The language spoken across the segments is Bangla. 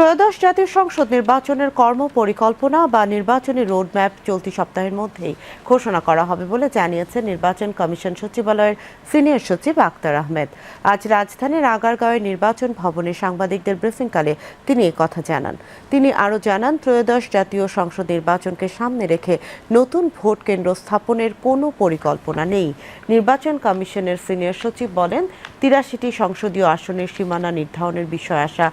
ত্রয়োদশ জাতীয় সংসদ নির্বাচনের কর্ম পরিকল্পনা বা নির্বাচনী রোডম্যাপ চলতি সপ্তাহের মধ্যেই ঘোষণা করা হবে বলে জানিয়েছে নির্বাচন কমিশন সচিবালয়ের সিনিয়র সচিব আক্তার আহমেদ। আজ রাজধানীর আগারগাঁওয়ের নির্বাচন ভবনে সাংবাদিকদের ব্রিফিংকালে তিনি কথা জানান। তিনি আরও জানান, ত্রয়োদশ জাতীয় সংসদ নির্বাচনকে সামনে রেখে নতুন ভোট কেন্দ্র স্থাপনের কোনো পরিকল্পনা নেই। নির্বাচন কমিশনের সিনিয়র সচিব বলেন, তিরাশিটি সংসদীয় আসনের সীমানা নির্ধারণের বিষয়ে আসা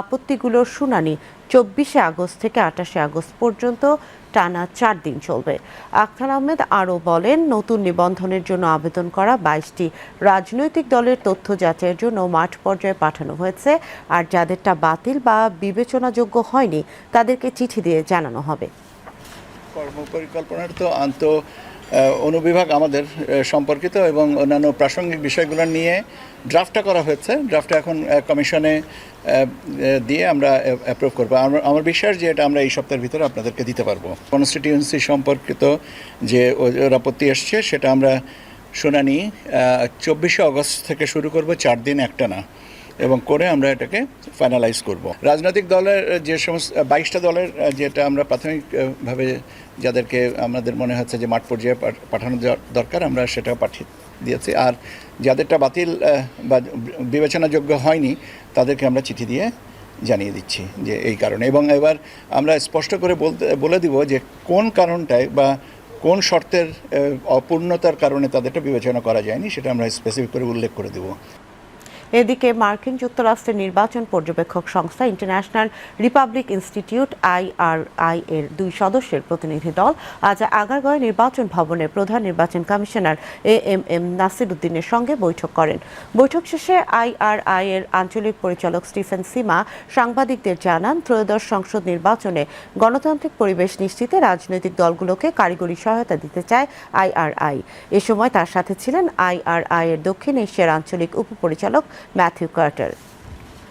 আপত্তিগুলোর শুনানি চব্বিশে আগস্ট থেকে আটাশে আগস্ট পর্যন্ত টানা চার দিন চলবে। আখতার আহমেদ আরও বলেন, নতুন নিবন্ধনের জন্য আবেদন করা বাইশটি রাজনৈতিক দলের তথ্য যাচাইয়ের জন্য মাঠ পর্যায়ে পাঠানো হয়েছে আর যাদেরটা বাতিল বা বিবেচনাযোগ্য হয়নি তাদেরকে চিঠি দিয়ে জানানো হবে। কর্মপরিকল্পনার তো আন্ত অনুবিভাগ আমাদের সম্পর্কিত এবং অন্যান্য প্রাসঙ্গিক বিষয়গুলো নিয়ে ড্রাফটটা করা হয়েছে। ড্রাফটটা এখন কমিশনে দিয়ে আমরা অ্যাপ্রুভ করব। আমার বিশ্বাস যে এটা আমরা এই সপ্তাহের ভিতরে আপনাদেরকে দিতে পারব। কনস্টিটিউয়েন্সি সম্পর্কিত যে আপত্তি এসছে, সেটা আমরা শুনানি চব্বিশে আগস্ট থেকে শুরু করব, চার দিন একটা না এবং করে আমরা এটাকে ফাইনালাইজ করব। রাজনৈতিক দলের যে সমস্ত বাইশটা দলের যেটা আমরা প্রাথমিকভাবে যাদেরকে আমাদের মনে হচ্ছে যে মাঠ পর্যায়ে পাঠ- পাঠানো দর- দরকার, আমরা সেটা পাঠিয়ে দিয়েছি। আর যাদেরটা বাতিল বা বিবেচনাযোগ্য হয়নি, তাদেরকে আমরা চিঠি দিয়ে জানিয়ে দিচ্ছি যে এই কারণে। এবং এবার আমরা স্পষ্ট করে বলতে, বলে দিব যে কোন কারণটায় বা কোন শর্তের অপূর্ণতার কারণে তাদেরটা বিবেচনা করা যায়নি, সেটা আমরা স্পেসিফিক করে উল্লেখ করে দেবো। এদিকে মার্কিন যুক্তরাষ্ট্রের নির্বাচন পর্যবেক্ষক সংস্থা ইন্টারন্যাশনাল রিপাবলিক ইনস্টিটিউট আইআরআই এর দুই সদস্যের প্রতিনিধি দল আজ আগারগাঁও নির্বাচন ভবনে প্রধান নির্বাচন commissioner A M M Nasir উদ্দিনের সঙ্গে বৈঠক করেন। বৈঠক শেষে আইআরআই এর আঞ্চলিক পরিচালক স্টিফেন সিমা সাংবাদিকদের জানান, ত্রয়োদশ সংসদ নির্বাচনে গণতান্ত্রিক পরিবেশ নিশ্চিতে রাজনৈতিক দলগুলোকে কারিগরি সহায়তা দিতে চায় আইআরআই এ সময় তার সাথে ছিলেন আইআরআই এর দক্ষিণ এশিয়ার আঞ্চলিক উপপরিচালক Matthew Carter.